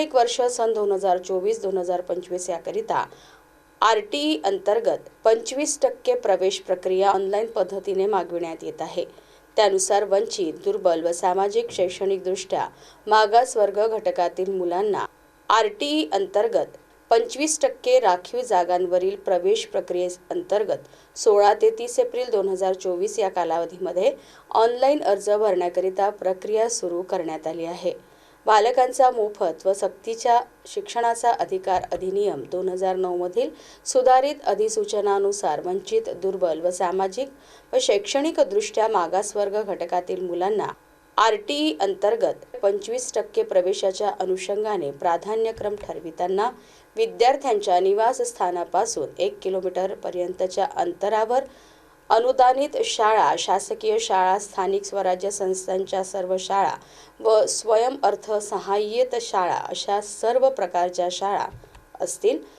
शैक्षणिक वर्ष सन दोन हजार चोवीस दोन हजार पंचवीस याकरिता आर टी ई अंतर्गत पंचवीस टक्के प्रवेश प्रक्रिया ऑनलाईन पद्धतीने मागविण्यात येत आहे. त्यानुसार वंचित दुर्बल व सामाजिक शैक्षणिकदृष्ट्या मागास वर्ग घटकातील मुलांना आर टी ई अंतर्गत पंचवीस टक्के राखीव जागांवरील प्रवेश प्रक्रियेअंतर्गत सोळा ते तीस एप्रिल दोन हजार चोवीस या कालावधीमध्ये ऑनलाईन अर्ज भरण्याकरिता प्रक्रिया सुरू करण्यात आली आहे. बालकांचा मोफत व सक्तीच्या शिक्षणाचा अधिकार अधिनियम दोन हजार नऊमधील सुधारित अधिसूचनानुसार वंचित दुर्बल व सामाजिक व शैक्षणिकदृष्ट्या मागासवर्ग घटकातील मुलांना आर टी ई अंतर्गत पंचवीस टक्के प्रवेशाच्या अनुषंगाने प्राधान्यक्रम ठरविताना विद्यार्थ्यांच्या निवासस्थानापासून एक किलोमीटरपर्यंतच्या अंतरावर अनुदानित शाळा शासकीय शाळा स्थानिक स्वराज्य संस्थांच्या सर्व शाळा व स्वयंअर्थसहाय्यित शाळा अशा सर्व प्रकारच्या शाळा असतील.